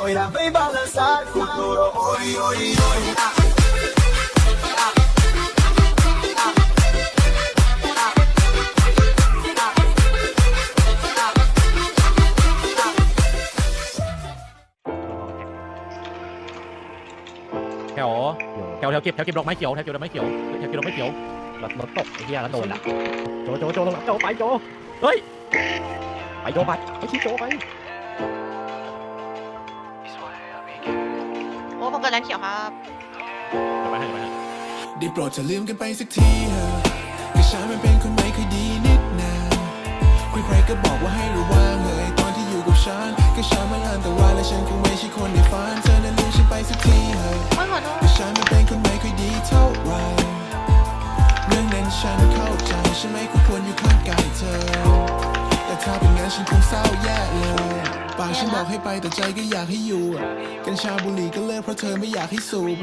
loira vem balançar com tudo oi oi oi ah. แถวแถวแถวเก็บแถวเก็บดอกไม้เขียวแถวเก็บดอกไม้เขียวแถ ผมเกิดแรงเขียวครับจะไปให้จะไปให้ได้โปรดจะลืมกันไปสักทีเถอะก็ฉันมันเป็นคนไม่ค่อยดีนิดนาใครๆก็บอกว่าให้ระวังเลยตอนที่อยู่กับฉันก็ฉันมันอันตรายและฉันคงไม่ใช่คนในฝันเธอนั้นลืมฉันไปสักทีเถอะโอ้ยขอโทษก็ฉันมันเป็นคนไม่ค่อยดีเท่าไหรเรื่องนั้นฉันเข้าใจฉันไม่ควรอยู่ข้างกายเธอ แต่ถ้าเป็นงั้นฉันคงเศร้าแย่เลย ปากฉันบอกให้ไปแต่ใจก็อยากให้อยู่อะกัญชาบุหรี่ก็เลิกเพราะเธอไม่อยากให้สูบ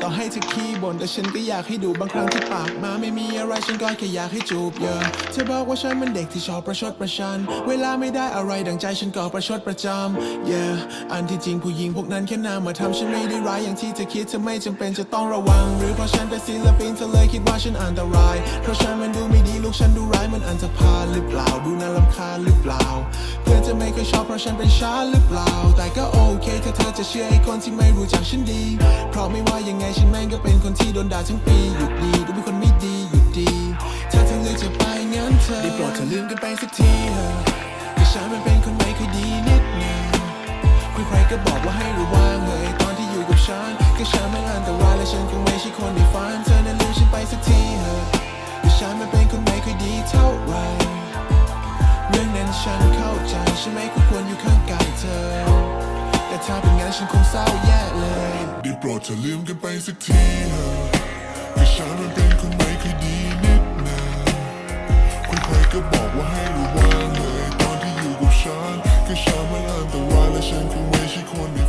ต่อให้เธอขี้บ่นแต่ฉันก็อยากให้ดูบางครั้งที่ปากมาไม่มีอะไรฉันก็แค่อยากให้จูบเยอะเธอบอกว่าฉันมันเด็กที่ชอบประชดประชัน เวลาไม่ได้อะไรดังใจฉันก็ประชดประจำ yeah อันที่จริงผู้หญิงพวกนั้นแค่นามาทำฉันไม่ได้ร้ายอย่างที่เธอคิดเธอไม่จำเป็นจะต้องระวัง หรือเพราะฉันเป็นศิลปินเธอเลยคิดว่าฉันอันตราย เพราะฉันมันดูไม่ดีลูกฉันดูร้ายมันอันธพาลหรือเปล่าดูน่ารำคาญหรือเปล่า จะไม่เคยชอบเพราะฉันเป็นชาหรือเปล่า แต่ก็โอเคถ้าเธอจะเชื่อไอ้คนที่ไม่รู้จักฉันดี เพราะไม่ว่ายังไงฉันแม่งก็เป็นคนที่โดนด่าทั้งปีหยุดดีดูเป็นคนไม่ดีหยุดดี ถ้าเธอเลือกจะไปงั้นเธอได้โปรดเธอลืมกันไปสักทีเถอะก็ฉันมันเป็นคนไม่ค่อยดีนิดนาใครๆก็บอกว่าให้ระวังเลยตอนที่อยู่กับฉันก็ฉันไมันอันตรายและฉันค ฉันเข้าใจฉันไม่ควรอยู่ข้างกายเธอ แต่ถ้าเป็นงั้นฉันคงเศร้าแย่เลยได้โปรดเธอลืมกันไปสักทีเถอะแต่ฉันมันเป็นคนไม่คยดีนิดนะใครๆก็บอกว่าให้ระวังเลยตอนที่อยู่กับฉันก็ฉันมันอันตรายและฉันคงไม่ใช่คน